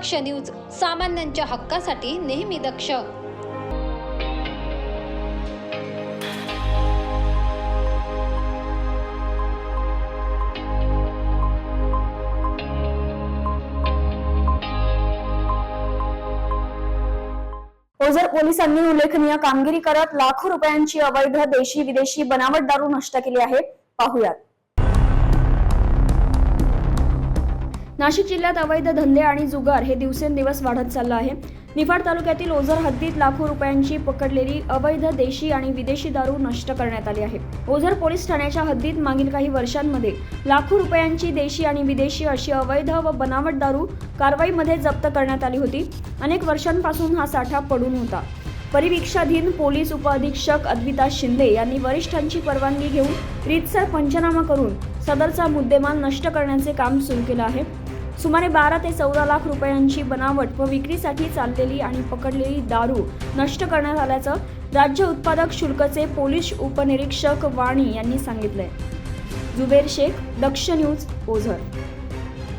दक्ष news सामान्यांच्या हक्कासाठी नेहमी दक्ष. हो, ओझर पोलिसांनी उल्लेखनीय कामगिरी करत लाखो रुपयांची अवैध देशी विदेशी बनावट दारू नष्ट केली आहे पाहुयात. नाशिक जिल्ह्यात अवैध धंदे आणि जुगार हे दिवसेंदिवस वाढत चाललं आहे. निफाड तालुक्यातील ओझर हद्दीत लाखो रुपयांची पकडलेली अवैध देशी आणि विदेशी दारू नष्ट करण्यात आली आहे. ओझर पोलीस ठाण्याच्या हद्दीत मागील काही वर्षांमध्ये लाखो रुपयांची देशी आणि विदेशी अशी अवैध व बनावट दारू कारवाईमध्ये जप्त करण्यात आली होती. अनेक वर्षांपासून हा साठा पडून होता. परिवीक्षाधीन पोलीस उपअधीक्षक अद्विता शिंदे यांनी वरिष्ठांची परवानगी घेऊन रीतसर पंचनामा करून सदरचा मुद्देमाल नष्ट करण्याचे काम सुरू केलं आहे. सुमारे बारा ते चौदा लाख रुपयांची बनावट व विक्रीसाठी चाललेली आणि पकडलेली दारू नष्ट करण्यात आल्याचं राज्य उत्पादक शुल्कचे पोलीस उपनिरीक्षक वाणी यांनी सांगितलंय. जुबेर शेख दक्ष न्यूज ओझर.